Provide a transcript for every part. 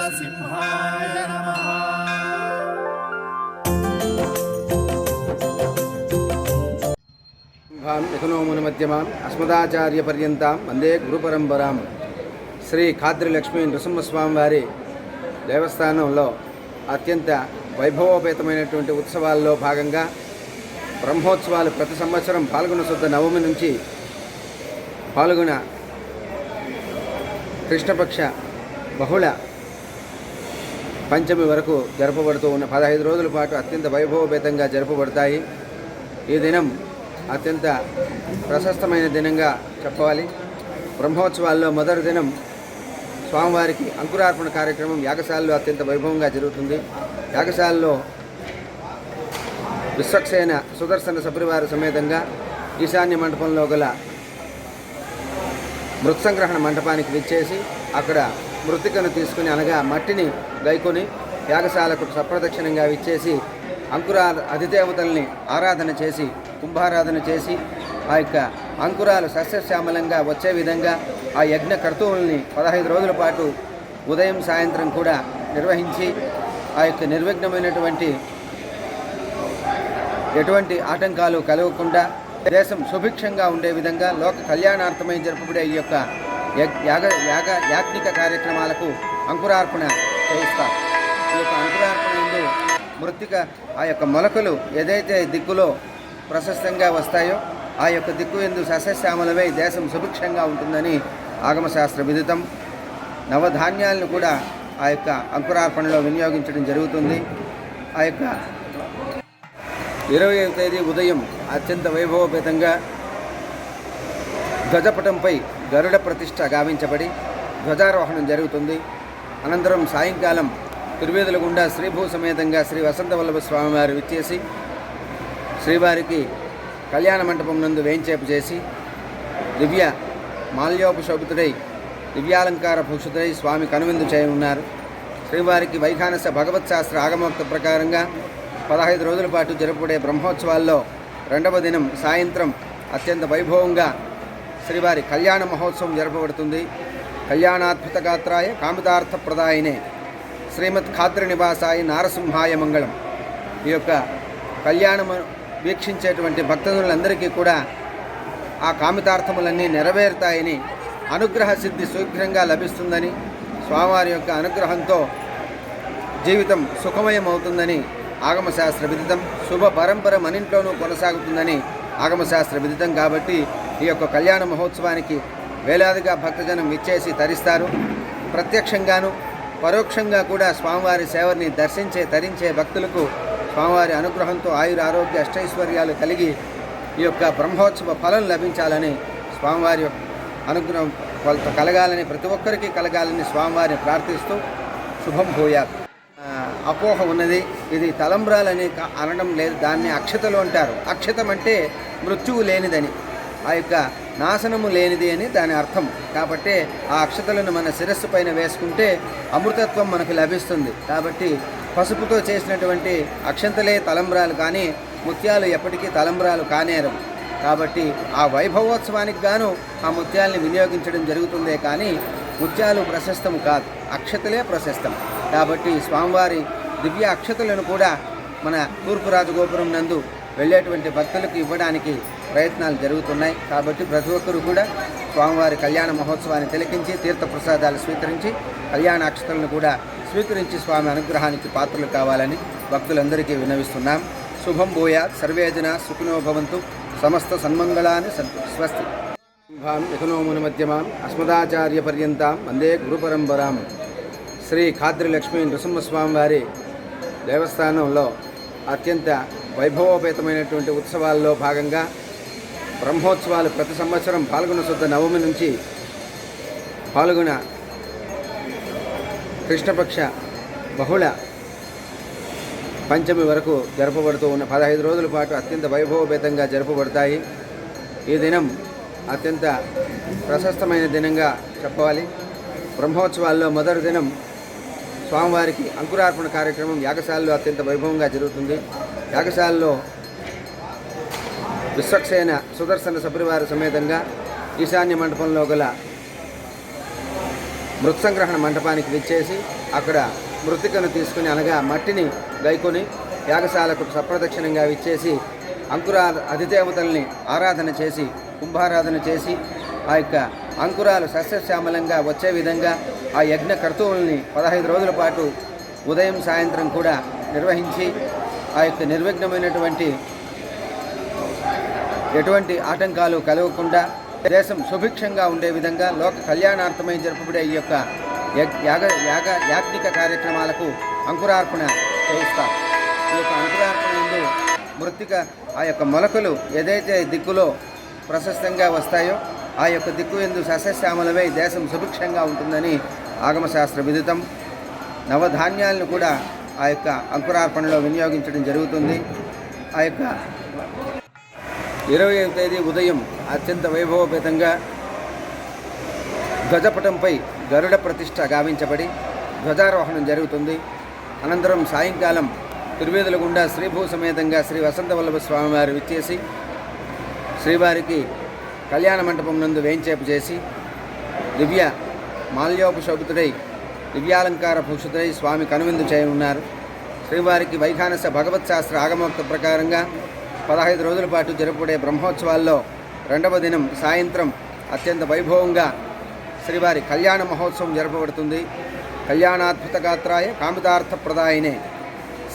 లక్ష్మీనరసింహాయ నమః. భాం యకునోముని మధ్యమాం అస్మదాచార్యపర్యంతాం వందే గురుపరంపరాం శ్రీ ఖాద్రి లక్ష్మీ నృసింహస్వామి వారి దేవస్థానంలో అత్యంత వైభవోపేతమైనటువంటి ఉత్సవాల్లో భాగంగా బ్రహ్మోత్సవాలు ప్రతి సంవత్సరం పాల్గొన శుద్ధ నవమి నుంచి పాల్గొన కృష్ణపక్ష బహుళ పంచమి వరకు జరపబడుతూ ఉన్న పదహైదు రోజుల పాటు అత్యంత వైభవపేతంగా జరపబడతాయి. ఈ దినం అత్యంత ప్రశస్తమైన దినంగా చెప్పవాలి బ్రహ్మోత్సవాల్లో మొదటి దినం స్వామివారికి అంకురార్పణ కార్యక్రమం యాగశాలలో అత్యంత వైభవంగా జరుగుతుంది. యాగశాలలో విశ్వక్సేన సుదర్శన సపరివార సమేతంగా ఈశాన్య మండపంలో గల మృత్సంగ్రహణ మంటపానికి విచ్చేసి అక్కడ మృతికను తీసుకుని అనగా మట్టిని గైకొని యాగశాలకు సప్రదక్షిణంగా విచ్చేసి అంకురా అధిదేవతల్ని ఆరాధన చేసి కుంభారాధన చేసి ఆ యొక్క అంకురాలు సస్యశ్యామలంగా వచ్చే విధంగా ఆ యజ్ఞ కర్తువుల్ని పదహైదు రోజుల పాటు ఉదయం సాయంత్రం కూడా నిర్వహించి ఆ యొక్క నిర్విఘ్నమైనటువంటి ఎటువంటి ఆటంకాలు కలగకుండా దేశం సుభిక్షంగా ఉండే విధంగా లోక కళ్యాణార్థమై జరుపుబడే ఈ యొక్క యాగ యాగ యాజ్ఞిక కార్యక్రమాలకు అంకురార్పణ చేయిస్తారు. ఈ యొక్క అంకురార్పణ ముందు మృతిక ఆ యొక్క మొలకలు ఏదైతే దిక్కులో ప్రశస్తంగా వస్తాయో ఆ యొక్క దిక్కు ఎందు సస్యశ్యామలమై దేశం సుభిక్షంగా ఉంటుందని ఆగమశాస్త్ర విదితం. నవధాన్యాలను కూడా ఆ యొక్క అంకురార్పణలో వినియోగించడం జరుగుతుంది. ఆ యొక్క ఇరవై తేదీ ఉదయం అత్యంత వైభవపేతంగా ధ్వజపటంపై గరుడ ప్రతిష్ట గావించబడి ధ్వజారోహణం జరుగుతుంది. అనంతరం సాయంకాలం తిరువేదుల గుండా శ్రీభూ సమేతంగా శ్రీ వసంతవల్లభ స్వామివారు విచ్చేసి శ్రీవారికి కళ్యాణ మంటపం నందు వేంచేపు చేసి దివ్య మాల్యోపశోభితుడై దివ్యాలంకార భూషితుడై స్వామి కనువిందు చేయనున్నారు. శ్రీవారికి వైఖానస భగవత్ శాస్త్ర ఆగమోక్త ప్రకారంగా పదహైదు రోజుల పాటు జరుపుడే బ్రహ్మోత్సవాల్లో రెండవ దినం సాయంత్రం అత్యంత వైభవంగా శ్రీవారి కళ్యాణ మహోత్సవం జరపబడుతుంది. కళ్యాణాద్భుత గాత్రాయ కామితార్థప్రదాయనే శ్రీమద్ ఖాద్రి నివాసాయ నారసింహాయ మంగళం. ఈ యొక్క కళ్యాణము వీక్షించేటువంటి భక్తజనులందరికీ కూడా ఆ కామితార్థములన్నీ నెరవేరుతాయని అనుగ్రహ సిద్ధి శీఘ్రంగా లభిస్తుందని స్వామివారి యొక్క అనుగ్రహంతో జీవితం సుఖమయం అవుతుందని ఆగమశాస్త్ర విదితం శుభ పరంపర మనింట్లోనూ కొనసాగుతుందని ఆగమశాస్త్ర విదితం కాబట్టి ఈ యొక్క కళ్యాణ మహోత్సవానికి వేలాదిగా భక్తజనం ఇచ్చేసి తరిస్తారు. ప్రత్యక్షంగాను పరోక్షంగా కూడా స్వామివారి సేవని దర్శించే తరించే భక్తులకు స్వామివారి అనుగ్రహంతో ఆయుర ఆరోగ్య అష్టైశ్వర్యాలు కలిగి ఈ యొక్క బ్రహ్మోత్సవ ఫలం లభించాలని స్వామివారి యొక్క అనుగ్రహం వాళ్ళతో కలగాలని ప్రతి ఒక్కరికి కలగాలని స్వామివారిని ప్రార్థిస్తూ శుభం భూయాత్. అపోహ ఉన్నది. ఇది తలంబ్రాలని అనడం లేదు. దాన్ని అక్షతలు అంటారు. అక్షతం అంటే మృత్యువు లేనిదని ఆ యొక్క నాశనము లేనిది అని దాని అర్థం. కాబట్టి ఆ అక్షతలను మన శిరస్సు పైన వేసుకుంటే అమృతత్వం మనకు లభిస్తుంది. కాబట్టి పసుపుతో చేసినటువంటి అక్షంతలే తలంబ్రాలు కానీ ముత్యాలు ఎప్పటికీ తలంబ్రాలు కానేరం కాబట్టి ఆ వైభవోత్సవానికి గాను ఆ ముత్యాల్ని వినియోగించడం జరుగుతుందే కానీ ముత్యాలు ప్రశస్తము కాదు. అక్షతలే ప్రశస్తం. కాబట్టి స్వామివారి దివ్య అక్షతలను కూడా మన తూర్పు రాజగోపురం నందు వెళ్ళేటువంటి భక్తులకు ఇవ్వడానికి ప్రయత్నాలు జరుగుతున్నాయి. కాబట్టి ప్రతి ఒక్కరూ కూడా స్వామివారి కళ్యాణ మహోత్సవాన్ని తిలకించి తీర్థప్రసాదాలు స్వీకరించి కళ్యాణ అక్షతలను కూడా స్వీకరించి స్వామి అనుగ్రహానికి పాత్రలు కావాలని భక్తులందరికీ వినవిస్తున్నాం. శుభం భూయా సర్వేజన సుఖినో భవంతు. సమస్త సన్మంగళాన్ని సంతు స్వస్తి. భాం యకునోముని మధ్యమాం అస్మదాచార్యపర్యంతాం వందే గురుపరంపరాం. శ్రీ ఖాద్రి లక్ష్మీ నృసింహస్వామి వారి దేవస్థానంలో అత్యంత వైభవోపేతమైనటువంటి ఉత్సవాల్లో భాగంగా బ్రహ్మోత్సవాలు ప్రతి సంవత్సరం పాల్గొన శుద్ధ నవమి నుంచి పాల్గొన కృష్ణపక్ష బహుళ పంచమి వరకు జరపబడుతూ ఉన్న పదహైదు రోజుల పాటు అత్యంత వైభవపేతంగా జరపబడతాయి. ఈ దినం అత్యంత ప్రశస్తమైన దినంగా చెప్పవాలి బ్రహ్మోత్సవాల్లో మొదటి దినం స్వామివారికి అంకురార్పణ కార్యక్రమం యాగశాలలో అత్యంత వైభవంగా జరుగుతుంది. యాగశాలలో విశ్వక్సేన సుదర్శన సపరివార సమేతంగా ఈశాన్య మండపంలో గల మృత్సంగ్రహణ మంటపానికి విచ్చేసి అక్కడ మృతికను తీసుకుని అనగా మట్టిని గైకొని యాగశాలకు సప్రదక్షిణంగా విచ్చేసి అంకురా అధిదేవతల్ని ఆరాధన చేసి కుంభారాధన చేసి ఆ యొక్క అంకురాలు సస్యశ్యామలంగా వచ్చే విధంగా ఆ యజ్ఞ కర్తువుల్ని పదహైదు రోజుల పాటు ఉదయం సాయంత్రం కూడా నిర్వహించి ఆ యొక్క నిర్విఘ్నమైనటువంటి ఎటువంటి ఆటంకాలు కలగకుండా దేశం సుభిక్షంగా ఉండే విధంగా లోక కళ్యాణార్థమై జరుపుబడే ఈ యొక్క యాగ యాగ యాజ్ఞిక కార్యక్రమాలకు అంకురార్పణ చేయిస్తారు. ఈ యొక్క అంకురార్పణ ముందు మృతిక ఆ యొక్క మొలకలు ఏదైతే దిక్కులో ప్రశస్తంగా వస్తాయో ఆ యొక్క దిక్కు ఎందు సస్యశ్యామలమై దేశం సుభిక్షంగా ఉంటుందని ఆగమశాస్త్ర విదితం. నవధాన్యాలను కూడా ఆ యొక్క అంకురార్పణలో వినియోగించడం జరుగుతుంది. ఆ యొక్క ఇరవై తేదీ ఉదయం అత్యంత వైభవపేతంగా ధ్వజపటంపై గరుడ ప్రతిష్ట గావించబడి ధ్వజారోహణం జరుగుతుంది. అనంతరం సాయంకాలం తిరువేదుల గుండా శ్రీభూ సమేతంగా శ్రీ వసంత వల్లభ స్వామివారు విచ్చేసి శ్రీవారికి కళ్యాణ మంటపం నందు వేంచేపు చేసి దివ్య మాల్యోపశోభితుడై దివ్యాలంకార భూషితుడై స్వామి కనువిందు చేయనున్నారు. శ్రీవారికి వైఖానస భగవత్ శాస్త్ర ఆగమోక్త ప్రకారంగా పదహైదు రోజుల పాటు జరుపుడే బ్రహ్మోత్సవాల్లో రెండవ దినం సాయంత్రం అత్యంత వైభవంగా శ్రీవారి కళ్యాణ మహోత్సవం జరపబడుతుంది. కళ్యాణాద్భుత గాత్రాయ కామితార్థప్రదాయనే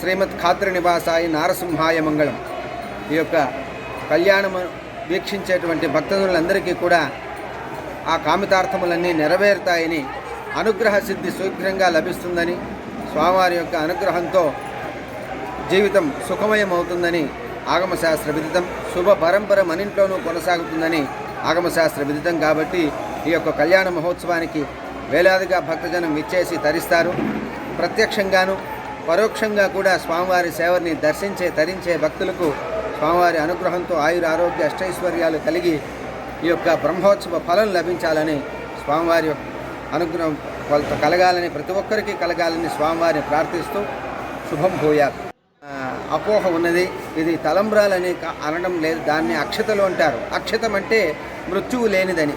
శ్రీమద్ ఖాద్రి నివాసాయ నారసింహాయ మంగళం. ఈ యొక్క కళ్యాణము వీక్షించేటువంటి భక్తులందరికీ కూడా ఆ కామితార్థములన్నీ నెరవేరుతాయని అనుగ్రహ సిద్ధి శీఘ్రంగా లభిస్తుందని స్వామివారి యొక్క అనుగ్రహంతో జీవితం సుఖమయం అవుతుందని ఆగమశాస్త్ర విదితం శుభ పరంపర మనింట్లోనూ కొనసాగుతుందని ఆగమశాస్త్ర విదితం కాబట్టి ఈ యొక్క కళ్యాణ మహోత్సవానికి వేలాదిగా భక్తజనం ఇచ్చేసి తరిస్తారు. ప్రత్యక్షంగాను పరోక్షంగా కూడా స్వామివారి సేవని దర్శించే తరించే భక్తులకు స్వామివారి అనుగ్రహంతో ఆయుర ఆరోగ్య అష్టైశ్వర్యాలు కలిగి ఈ యొక్క బ్రహ్మోత్సవ ఫలం లభించాలని స్వామివారి యొక్క అనుగ్రహం కలగాలని ప్రతి ఒక్కరికి కలగాలని స్వామివారిని ప్రార్థిస్తూ శుభం భూయాత్. అపోహ ఉన్నది. ఇది తలంబ్రాలని అనడం లేదు. దాన్ని అక్షతలు అంటారు. అక్షతం అంటే మృత్యువు లేనిదని.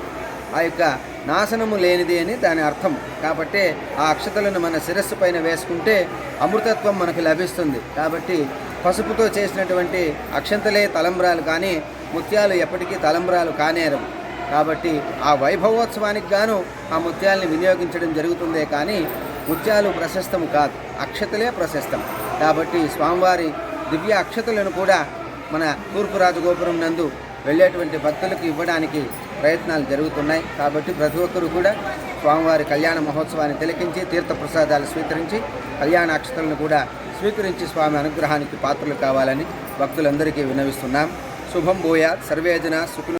ఆ యొక్క నాశనము లేనిది అని దాని అర్థం. కాబట్టి ఆ అక్షతలను మన శిరస్సు పైన వేసుకుంటే అమృతత్వం మనకు లభిస్తుంది. కాబట్టి పసుపుతో చేసినటువంటి అక్షంతలే తలంబ్రాలు కానీ ముత్యాలు ఎప్పటికీ తలంబ్రాలు కానేరు కాబట్టి ఆ వైభవోత్సవానికి గాను ఆ ముత్యాల్ని వినియోగించడం జరుగుతుందే కానీ ముత్యాలు ప్రశస్తము కాదు అక్షతలే ప్రశస్తం కాబట్టి స్వామివారి దివ్య అక్షతలను కూడా మన తూర్పు రాజగోపురం నందు వెళ్ళేటువంటి భక్తులకు ఇవ్వడానికి ప్రయత్నాలు జరుగుతున్నాయి. కాబట్టి ప్రతి ఒక్కరూ కూడా స్వామివారి కళ్యాణ మహోత్సవాన్ని తిలకించి తీర్థప్రసాదాలు స్వీకరించి కళ్యాణ అక్షతలను కూడా స్వీకరించి స్వామి అనుగ్రహానికి పాత్రలు కావాలని భక్తులందరికీ వినవిస్తున్నాం శుభం భూయా సర్వేజన సుఖ